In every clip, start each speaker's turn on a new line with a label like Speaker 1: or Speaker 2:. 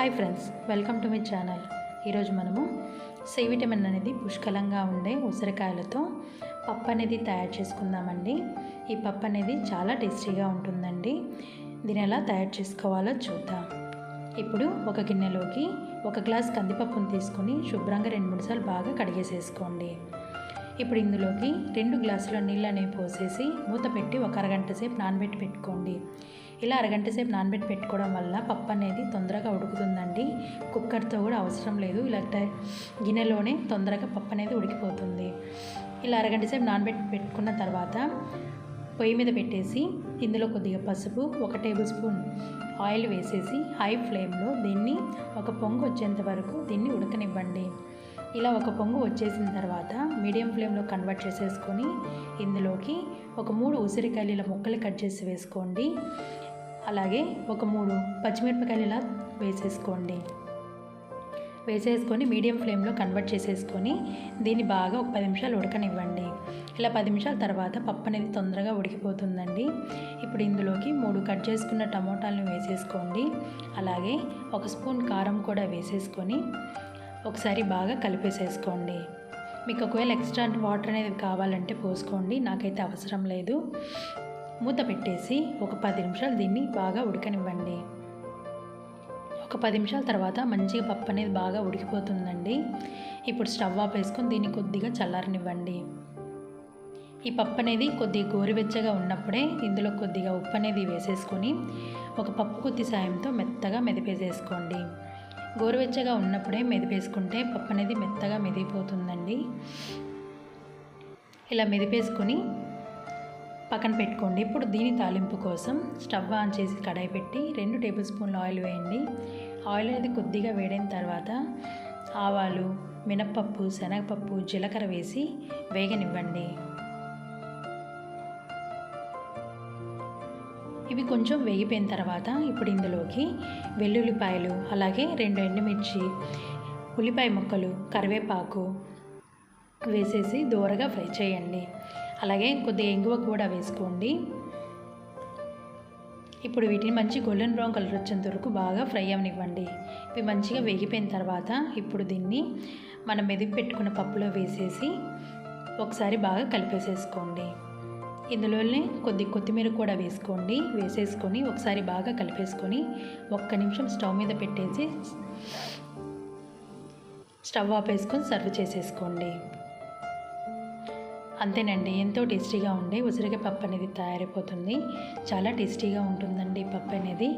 Speaker 1: Hi friends welcome to my channel ఈరోజు మనము C vitamin అనేది పుష్కలంగా ఉండే ఉసిరికాయలతో పప్పు అనేది తయారు చేసుకుందామండి. ఈ పప్పు అనేది చాలా టేస్టీగా ఉంటుందండి. దీని ఎలా తయారు చేసుకోవాలో చూద్దాం. ఇప్పుడు ఒక గిన్నెలోకి ఒక గ్లాస్ కందిపప్పును తీసుకొని శుభ్రంగా రెండు మూడు సార్లు బాగా కడిగేసేసుకోండి. ఇప్పుడు ఇందులోకి రెండు గ్లాసుల నీళ్ళు అనేవి పోసేసి మూత పెట్టి ఒక అరగంట సేపు నానబెట్టి పెట్టుకోండి. ఇలా అరగంట సేపు నానబెట్టి పెట్టుకోవడం వల్ల పప్పు అనేది తొందరగా ఉడుకుతుందండి. కుక్కర్తో కూడా అవసరం లేదు. ఇలా గిన్నెలోనే తొందరగా పప్పు అనేది ఉడికిపోతుంది. ఇలా అరగంట సేపు నానబెట్టి పెట్టుకున్న తర్వాత పొయ్యి మీద పెట్టేసి ఇందులో కొద్దిగా పసుపు ఒక టేబుల్ స్పూన్ ఆయిల్ వేసేసి హై ఫ్లేమ్లో దీన్ని ఒక పొంగు వచ్చేంత వరకు దీన్ని ఉడకనివ్వండి. ఇలా ఒక పొంగు వచ్చేసిన తర్వాత మీడియం ఫ్లేమ్లో కన్వర్ట్ చేసేసుకొని ఇందులోకి ఒక మూడు ఉసిరికాయలు ఇలా ముక్కలు కట్ చేసి వేసుకోండి. అలాగే ఒక మూడు పచ్చిమిరపకాయలు ఇలా వేసేసుకోండి. వేసేసుకొని మీడియం ఫ్లేమ్లో కన్వర్ట్ చేసేసుకొని దీన్ని బాగా ఒక పది నిమిషాలు ఉడకనివ్వండి. ఇలా పది నిమిషాల తర్వాత పప్పు అనేది తొందరగా ఉడికిపోతుందండి. ఇప్పుడు ఇందులోకి మూడు కట్ చేసుకున్న టమోటాలను వేసేసుకోండి. అలాగే ఒక స్పూన్ కారం కూడా వేసేసుకొని ఒకసారి బాగా కలిపేసేసుకోండి. మీకు ఒకవేళ ఎక్స్ట్రా వాటర్ అనేది కావాలంటే పోసుకోండి. నాకైతే అవసరం లేదు. మూత పెట్టేసి ఒక పది నిమిషాలు దీన్ని బాగా ఉడకనివ్వండి. ఒక పది నిమిషాల తర్వాత మంచిగా పప్పు అనేది బాగా ఉడికిపోతుందండి. ఇప్పుడు స్టవ్ ఆఫ్ వేసుకొని దీన్ని కొద్దిగా చల్లారనివ్వండి. ఈ పప్పు అనేది కొద్దిగా గోరువెచ్చగా ఉన్నప్పుడే ఇందులో కొద్దిగా ఉప్పు అనేది వేసేసుకొని ఒక పప్పు కొద్ది సాయంతో మెత్తగా మెదిపేసేసుకోండి. గోరువెచ్చగా ఉన్నప్పుడే మెదిపేసుకుంటే పప్పు అనేది మెత్తగా మెదిగిపోతుందండి. ఇలా మెదిపేసుకొని పక్కన పెట్టుకోండి. ఇప్పుడు దీని తాలింపు కోసం స్టవ్ ఆన్ చేసి కడాయి పెట్టి రెండు టేబుల్ స్పూన్ల ఆయిల్ వేయండి. ఆయిల్ అనేది కొద్దిగా వేడైన తర్వాత ఆవాలు మినప్పప్పు శనగపప్పు జీలకర్ర వేసి వేగనివ్వండి. ఇవి కొంచెం వేగిపోయిన తర్వాత ఇప్పుడు ఇందులోకి వెల్లుల్లిపాయలు అలాగే రెండు ఎండుమిర్చి ఉల్లిపాయ ముక్కలు కరివేపాకు వేసేసి దూరగా ఫ్రై చేయండి. అలాగే కొద్దిగా ఇంగువ కూడా వేసుకోండి. ఇప్పుడు వీటిని మంచి గోల్డెన్ బ్రౌన్ కలర్ వచ్చేంత వరకు బాగా ఫ్రై అవనివ్వండి. ఇవి మంచిగా వేగిపోయిన తర్వాత ఇప్పుడు దీన్ని మనం మెదిపి పెట్టుకున్న పప్పులో వేసేసి ఒకసారి బాగా కలిపేసేసుకోండి. ఇందులోనే కొద్ది కొత్తిమీర కూడా వేసుకోండి. వేసేసుకొని ఒకసారి బాగా కలిపేసుకొని ఒక్క నిమిషం స్టవ్ మీద పెట్టేసి స్టవ్ ఆపేసుకొని సర్వ్ చేసేసుకోండి. అంతేనండి ఎంతో టేస్టీగా ఉండే ఉసిరికాయ పప్పు అనేది తయారైపోతుంది. చాలా టేస్టీగా ఉంటుందండి ఈ పప్పు అనేది.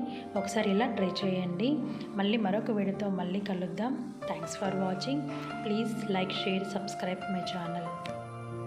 Speaker 1: ఒకసారి ఇలా ట్రై చేయండి. మళ్ళీ మరొక వీడియోతో మళ్ళీ కలుద్దాం. Thanks for watching please like share subscribe my channel